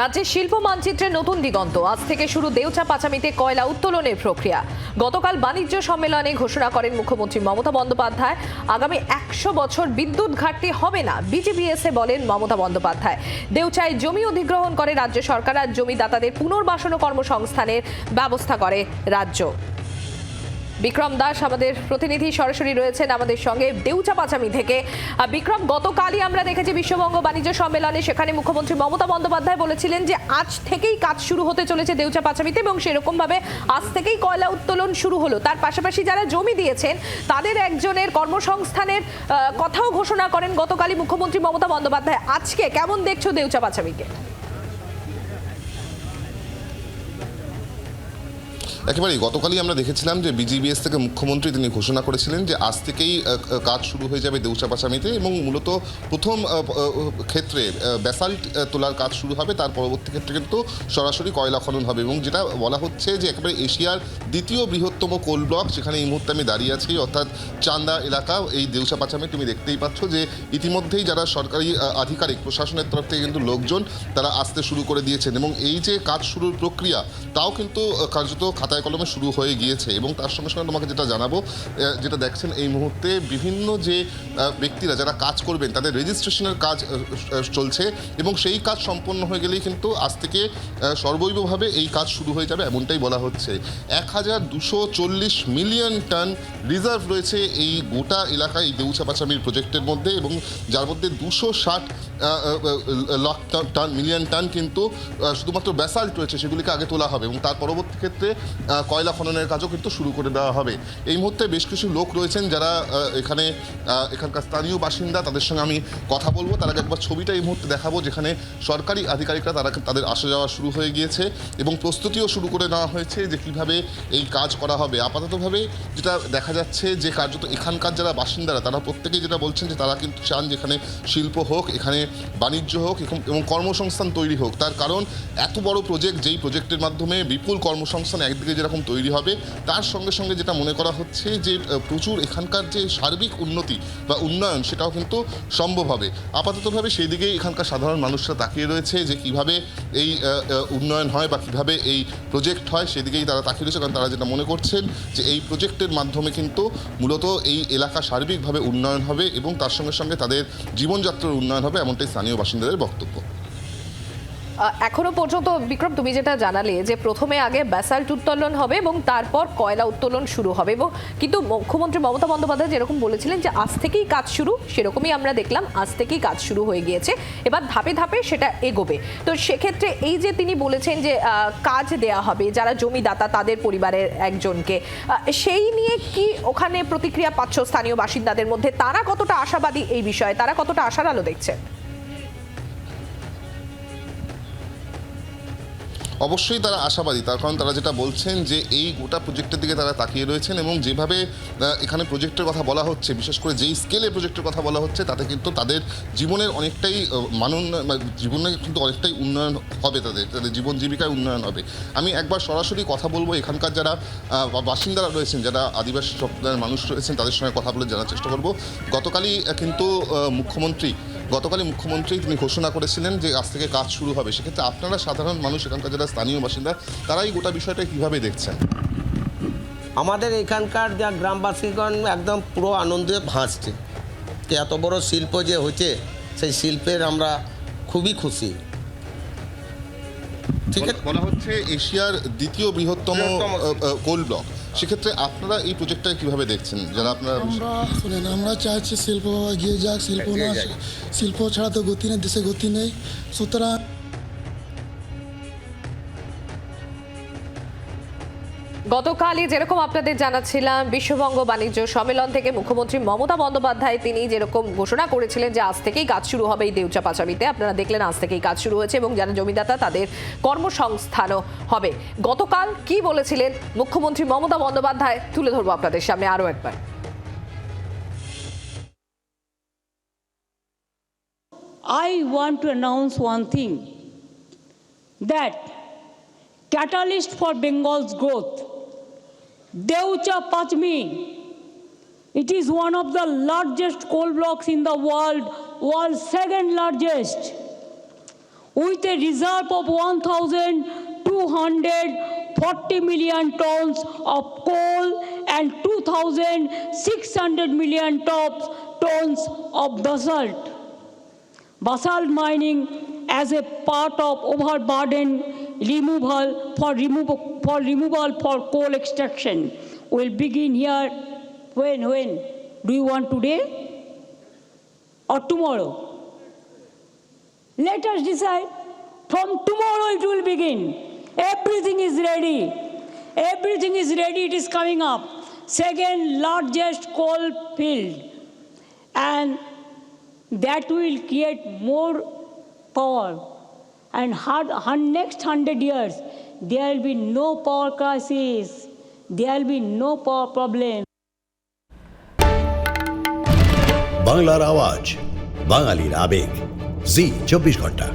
রাজ্যের শিল্প মানচিত্রে নতুন দিগন্ত। আজ থেকে শুরু দেউচা পাচামিতে কয়লা উত্তোলনের প্রক্রিয়া। গতকাল বাণিজ্য সম্মেলনে ঘোষণা করেন মুখ্যমন্ত্রী মমতা বন্দ্যোপাধ্যায়। আগামী একশো বছর বিদ্যুৎ ঘাটতি হবে না বিজিবিএসএ বলেন মমতা বন্দ্যোপাধ্যায়। দেউচায় জমি অধিগ্রহণ করে রাজ্য সরকার আর জমিদাতাদের পুনর্বাসন কর্মসংস্থানের ব্যবস্থা করে রাজ্য। বিক্রম দাস আমাদের প্রতিনিধি সরাসরি রয়েছেন আমাদের সঙ্গে দেউচা পাচামি থেকে। বিক্রম, গতকালই আমরা দেখেছি বিশ্ববঙ্গ বাণিজ্য সম্মেলনে সেখানে মুখ্যমন্ত্রী মমতা বন্দ্যোপাধ্যায় বলেছিলেন যে, আজ থেকেই কাজ শুরু হতে চলেছে দেউচা পাচামিতে এবং সেরকম ভাবে আজ থেকেই কয়লা উত্তোলন শুরু হলো। তার পাশাপাশি যারা জমি দিয়েছেন, তাদের একজনের কর্মসংস্থানের কথাও ঘোষণা করেন গতকালই মুখ্যমন্ত্রী মমতা বন্দ্যোপাধ্যায়। আজকে কেমন দেখছ দেউচা পাচামিকে? একেবারেই, গতকালই আমরা দেখেছিলাম যে বিজিবিএস থেকে মুখ্যমন্ত্রী তিনি ঘোষণা করেছিলেন যে আজ থেকেই কাজ শুরু হয়ে যাবে দেউচা পাচামিতে এবং মূলত প্রথম ক্ষেত্রে ব্যাসাল্ট তোলার কাজ শুরু হবে, তার পরবর্তী ক্ষেত্রে কিন্তু সরাসরি কয়লা খনন হবে এবং যেটা বলা হচ্ছে যে একেবারে এশিয়ার দ্বিতীয় বৃহত্তম কোল ব্লক, যেখানে এই মুহূর্তে আমি দাঁড়িয়ে আছি, অর্থাৎ চান্দা এলাকা, এই দেউচা পাচামে তুমি দেখতেই পাচ্ছ যে ইতিমধ্যেই যারা সরকারি আধিকারিক, প্রশাসনের তরফ থেকে কিন্তু লোকজন তারা আসতে শুরু করে দিয়েছেন এবং এই যে কাজ শুরুর প্রক্রিয়া, তাও কিন্তু কার্যত খাতায় কলমে শুরু হয়ে গিয়েছে এবং তার সঙ্গে সঙ্গে তোমাকে যেটা জানাব যেটা দেখছেন এই মুহূর্তে বিভিন্ন যে ব্যক্তিরা যারা কাজ করবেন, তাদের রেজিস্ট্রেশনের কাজ চলছে এবং সেই কাজ সম্পন্ন হয়ে গেলেই কিন্তু আজ থেকে সর্বৈবভাবে এই কাজ শুরু হয়ে যাবে এমনটাই বলা হচ্ছে। এক হাজার দুশো চল্লিশ মিলিয়ন টন রিজার্ভ রয়েছে এই গোটা এলাকায় এই পাচামির প্রজেক্টের মধ্যে এবং যার মধ্যে দুশো ষাট লাখ টন- মিলিয়ন টন কিন্তু শুধুমাত্র ব্যাসাল্ট রয়েছে, সেগুলিকে আগে তোলা হবে এবং তার পরবর্তী ক্ষেত্রে কয়লা খননের কাজও কিন্তু শুরু করে দেওয়া হবে। এই মুহূর্তে বেশ কিছু লোক রয়েছেন যারা এখানে এখানকার স্থানীয় বাসিন্দা, তাদের সঙ্গে আমি কথা বলব। তার আগে একবার ছবিটা এই মুহূর্তে দেখাবো, যেখানে সরকারি আধিকারিকরা তারা তাদের আসা যাওয়া শুরু হয়ে গিয়েছে এবং প্রস্তুতিও শুরু করে নেওয়া হয়েছে যে কীভাবে এই কাজ করা হবে। আপাততভাবে যেটা দেখা যাচ্ছে যে কার্যত এখানকার যারা বাসিন্দারা, তারা প্রত্যেকেই যেটা বলছেন যে তারা কিন্তু চান যেখানে শিল্প হোক, এখানে বাণিজ্য হোক এবং- কর্মসংস্থান তৈরি হোক। তার কারণ, এত বড় প্রজেক্ট যেই প্রজেক্টের মাধ্যমে বিপুল কর্মসংস্থান একদিকে যেরকম তৈরি হবে, তার সঙ্গে সঙ্গে যেটা মনে করা হচ্ছে যে প্রচুর এখানকার যে সার্বিক উন্নতি বা উন্নয়ন, সেটাও কিন্তু সম্ভব হবে। আপাততভাবে সেই দিকেই এখানকার সাধারণ মানুষরা তাকিয়ে রয়েছে যে, কীভাবে এই উন্নয়ন হয় বা কীভাবে এই প্রজেক্ট হয় সেদিকেই তারা তাকিয়ে রয়েছে। কারণ তারা যেটা মনে করছেন যে, এই প্রজেক্টের মাধ্যমে কিন্তু মূলত এই এলাকা সার্বিকভাবে উন্নয়ন হবে এবং তার সঙ্গে সঙ্গে তাদের জীবনযাত্রার উন্নয়ন হবে, এমনটাই স্থানীয় বাসিন্দাদের বক্তব্য। এখনও পর্যন্ত বিক্রম, তুমি যেটা জানালে যে প্রথমে আগে ব্যাসাল্ট উত্তোলন হবে এবং তারপর কয়লা উত্তোলন শুরু হবে এবং কিন্তু মুখ্যমন্ত্রী মমতা বন্দ্যোপাধ্যায় যেরকম বলেছিলেন যে আজ থেকেই কাজ শুরু, সেরকমই আমরা দেখলাম আজ থেকেই কাজ শুরু হয়ে গিয়েছে। এবার ধাপে ধাপে সেটা এগোবে। তো সেক্ষেত্রে এই যে তিনি বলেছেন যে কাজ দেয়া হবে, যারা জমিদাতা তাদের পরিবারের একজনকে সেই নিয়ে কি ওখানে প্রতিক্রিয়া পাচ্ছ স্থানীয় বাসিন্দাদের মধ্যে? তারা কতটা আশাবাদী এই বিষয়ে? তারা কতটা আশার আলো দেখছেন? অবশ্যই তারা আশাবাদী, তার কারণ তারা যেটা বলছেন যে এই গোটা প্রজেক্টের দিকে তারা তাকিয়ে রয়েছেন এবং যেভাবে এখানে প্রজেক্টের কথা বলা হচ্ছে, বিশেষ করে যেই স্কেলে প্রজেক্টের কথা বলা হচ্ছে, তাতে কিন্তু তাদের জীবনের অনেকটাই মানন মানে জীবনে কিন্তু অনেকটাই উন্নয়ন হবে তাদের তাদের জীবন জীবিকায় উন্নয়ন হবে। আমি একবার সরাসরি কথা বলব, এখানকার যারা বাসিন্দারা রয়েছেন, যারা আদিবাসী সম্প্রদায়ের মানুষ রয়েছেন, তাদের সঙ্গে কথা বলে জানার চেষ্টা করব। গতকালই কিন্তু মুখ্যমন্ত্রী গতকালই মুখ্যমন্ত্রী তিনি ঘোষণা করেছিলেন যে আজ থেকে কাজ শুরু হবে। সেক্ষেত্রে আপনারা সাধারণ মানুষ, এখানকার যারা স্থানীয় বাসিন্দা, তারাই গোটা বিষয়টা কীভাবে দেখছেন? আমাদের এখানকার যা গ্রামবাসীগণ একদম পুরো আনন্দে ভাসছে। এত বড় শিল্প যে হচ্ছে সেই শিল্পের আমরা খুবই খুশি। ঠিক আছে? বলা হচ্ছে এশিয়ার দ্বিতীয় বৃহত্তম কোল ব্লক সেক্ষেত্রে আপনারা এই প্রজেক্টটা কীভাবে দেখছেন? যারা আপনারা আমরা শুনেন আমরা চাইছি শিল্প এগিয়ে যাক শিল্প না শিল্প ছাড়া তো গতি নেই দেশে গতি নেই। সুতরাং গতকালই যেরকম আপনাদের জানাচ্ছিলাম বিশ্ববঙ্গ বাণিজ্য সম্মেলন থেকে মুখ্যমন্ত্রী মমতা বন্দ্যোপাধ্যায় তিনি যেরকম ঘোষণা করেছিলেন যে আজ থেকেই কাজ শুরু হবে এই দেউচা পাচামিতে আপনারা দেখলেন আজ থেকেই কাজ শুরু হয়েছে এবং যারা জমিদাতা তাদের কর্মসংস্থানও হবে। গতকাল কি বলেছিলেন মুখ্যমন্ত্রী মমতা বন্দ্যোপাধ্যায়? তুলে ধরবো আপনাদের সামনে আরও একবার। I want to announce one thing that catalyst for Bengal's growth, Deutsche Pachmi, it is one of the largest coal blocks in the world, world's second largest. with a reserve of 1,240 million tons of coal and 2,600 million tons tons of basalt. Basalt mining as a part of overburden removal for removal for removal for coal extraction will begin here. When when? Do you want today or tomorrow? Let us decide. From tomorrow it will begin. Everything is ready. Everything is ready. It is coming up. Second largest coal field. And that will create more power And hard, hun- next hundred years, there will be no power crisis. There will be no power problem. বাংলার আওয়াজ বাঙালির আবেগ জি চব্বিশ ঘন্টা